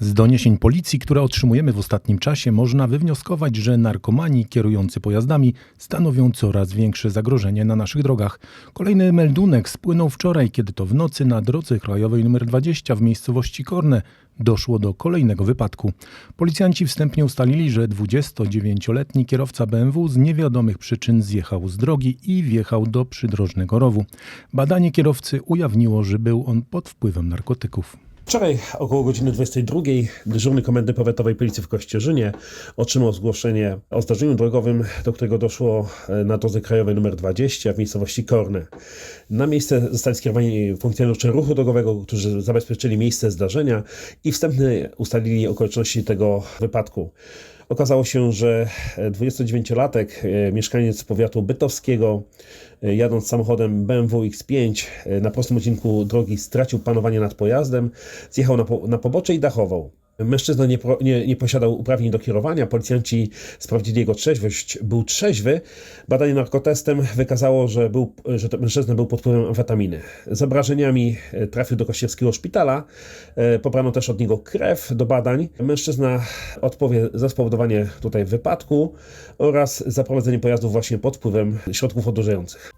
Z doniesień policji, które otrzymujemy w ostatnim czasie, można wywnioskować, że narkomani kierujący pojazdami stanowią coraz większe zagrożenie na naszych drogach. Kolejny meldunek spłynął wczoraj, kiedy to w nocy na drodze krajowej nr 20 w miejscowości Korne doszło do kolejnego wypadku. Policjanci wstępnie ustalili, że 29-letni kierowca BMW z niewiadomych przyczyn zjechał z drogi i wjechał do przydrożnego rowu. Badanie kierowcy ujawniło, że był on pod wpływem narkotyków. Wczoraj około godziny 22 dyżurny komendy powiatowej policji w Kościerzynie otrzymał zgłoszenie o zdarzeniu drogowym, do którego doszło e, na drodze krajowej nr 20 w miejscowości Korne. Na miejsce zostali skierowani funkcjonariusze ruchu drogowego, którzy zabezpieczyli miejsce zdarzenia i wstępnie ustalili okoliczności tego wypadku. Okazało się, że 29-latek, e, mieszkaniec powiatu bytowskiego, e, jadąc samochodem BMW X5 e, na prostym odcinku drogi stracił panowanie nad pojazdem, zjechał na, po, na pobocze i dachował. Mężczyzna nie, nie, nie posiadał uprawnień do kierowania. Policjanci sprawdzili jego trzeźwość. Był trzeźwy. Badanie narkotestem wykazało, że, był, że mężczyzna był pod wpływem amfetaminy. Z obrażeniami e, trafił do kościerskiego szpitala. E, Pobrano też od niego krew do badań. Mężczyzna odpowie za spowodowanie tutaj wypadku oraz za prowadzenie pojazdu właśnie pod wpływem środków odurzających.